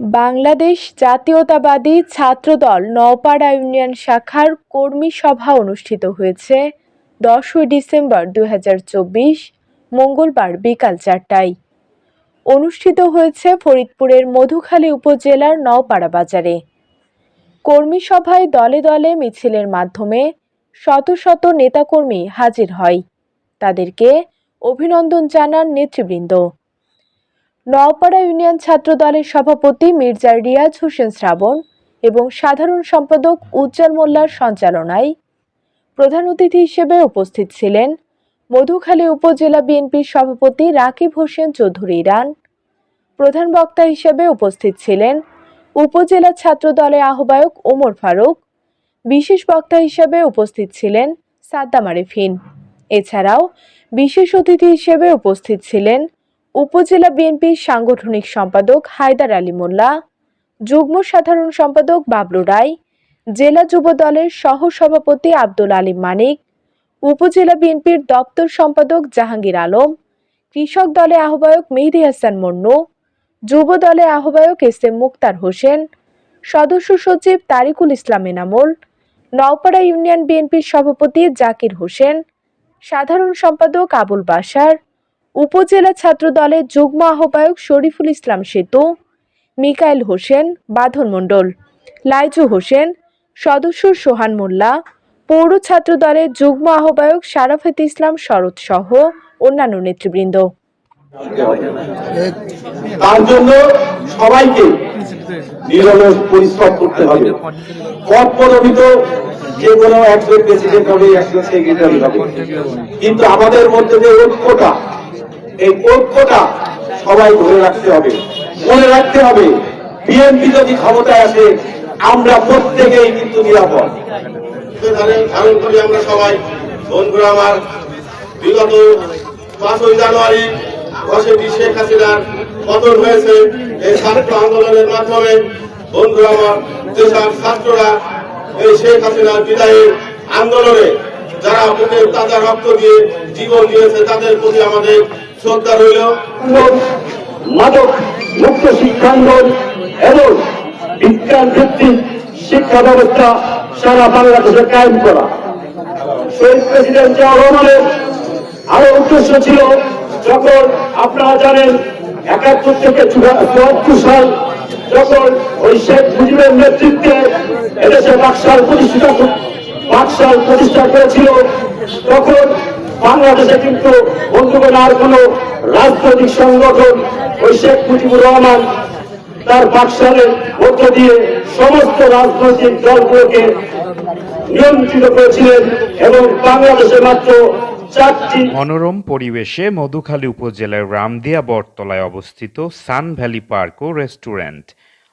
বাংলাদেশ জাতীয়তাবাদী ছাত্রদল নওপাড়া ইউনিয়ন শাখার কর্মী সভা অনুষ্ঠিত হয়েছে দশই ডিসেম্বর দু হাজার চব্বিশ, মঙ্গলবার বিকাল চারটায়। অনুষ্ঠিত হয়েছে ফরিদপুরের মধুখালী উপজেলার নওপাড়া বাজারে। কর্মী সভায় দলে দলে মিছিলের মাধ্যমে শত শত নেতাকর্মী হাজির হয়। তাদেরকে অভিনন্দন জানান নেতৃবৃন্দ। নওপাড়া ইউনিয়ন ছাত্র দলের সভাপতি মির্জা রিয়াজ হোসেন শ্রাবণ এবং সাধারণ সম্পাদক উজ্জ্বল মোল্লার সঞ্চালনায় প্রধান অতিথি হিসেবে উপস্থিত ছিলেন মধুখালী উপজেলা বিএনপির সভাপতি রাকিব হোসেন চৌধুরী ইরান। প্রধান বক্তা হিসেবে উপস্থিত ছিলেন উপজেলা ছাত্র দলের আহ্বায়ক ওমর ফারুক। বিশেষ বক্তা হিসেবে উপস্থিত ছিলেন সাদ্দাম আরিফিন। এছাড়াও বিশেষ অতিথি হিসেবে উপস্থিত ছিলেন উপজেলা বিএনপির সাংগঠনিক সম্পাদক হায়দার আলী মোল্লা, যুগ্ম সাধারণ সম্পাদক বাবলু রায়, জেলা যুব দলের সহ সভাপতি আব্দুল আলিম মানিক, উপজেলা বিএনপির দপ্তর সম্পাদক জাহাঙ্গীর আলম, কৃষক দলে আহ্বায়ক মেহেদি হাসান মন্নু, যুব দলে আহ্বায়ক এস এম মুক্তার হোসেন, সদস্য সচিব তারিকুল ইসলাম এনামুল, নওপাড়া ইউনিয়ন বিএনপির সভাপতি জাকির হোসেন, সাধারণ সম্পাদক আবুল বাশার উপজেলা ছাত্র দলের যুগ্ম আহ্বায়ক শরীফুল ইসলাম সেতু, মিকাইল হোসেন, বাঁধন মণ্ডল, লাইজু হোসেন, সদস্য সোহান মোল্লা, পৌর ছাত্র দলের যুগ্ম আহ্বায়ক শারাফেত ইসলাম শরৎ সহ অন্যান্য নেতৃবৃন্দ। তার জন্য সবাইকে পরিশ্রম করতে হবে। পদ যে কোনো একজন প্রেসিডেন্ট হবে, একজন সেক্রেটারি হবে। কিন্তু আমাদের মধ্যে যে ঐক্যটা এই ঐক্যটা সবাই ধরে রাখতে হবে। মনে রাখতে হবে বিএনপি যদি ক্ষমতায় আসে, আমরা প্রত্যেকেই কিন্তু নিরাপদ। ধারণ করি আমরা সবাই। বন্ধুরা আমার, বিগত পাঁচই জানুয়ারি দশই শেখ হাসিনার পতন হয়েছে। এই ছাত্র আন্দোলনের মাধ্যমে বন্ধুরা আমার যেসব ছাত্ররা এই শেখ হাসিনার বিদায়ের আন্দোলনে যারা বুকে তাজা রক্ত দিয়ে জীবন দিয়েছে, তাদের প্রতি আমাদের শ্রদ্ধা রইল মাদক মুক্ত শিক্ষাঙ্গন এবং বিজ্ঞান ভিত্তিক শিক্ষা ব্যবস্থা সারা বাংলাদেশে কায়েম করা। শহীদ প্রেসিডেন্ট রহমানের আরও উদ্দেশ্য ছিল যখন আপনারা জানেন একাত্তর থেকে চুয়াত্তর সাল যখন ওই শেখ মুজিবের নেতৃত্বে এদেশে বাকশাল প্রতিষ্ঠিত বাকশাল প্রতিষ্ঠা করেছিল, তখন বাংলাদেশে কিন্তু বন্ধুগণ, আর কোন রাজনৈতিক সংগঠন ওই শেখ মুজিবুর রহমান তার বাকশালের মধ্য দিয়ে সমস্ত রাজনৈতিক দলগুলোকে নিয়ন্ত্রিত করেছিলেন এবং বাংলাদেশে মাত্র মনোরম পরিবেশে মধুখালী উপজেলার রামদিয়া বটতলায় অবস্থিত সান ভ্যালি পার্ক ও রেস্টুরেন্ট।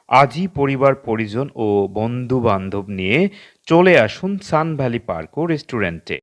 আজই পরিবার, পরিজন ও বন্ধু বান্ধব নিয়ে চলে আসুন সান ভ্যালি পার্ক ও রেস্টুরেন্টে।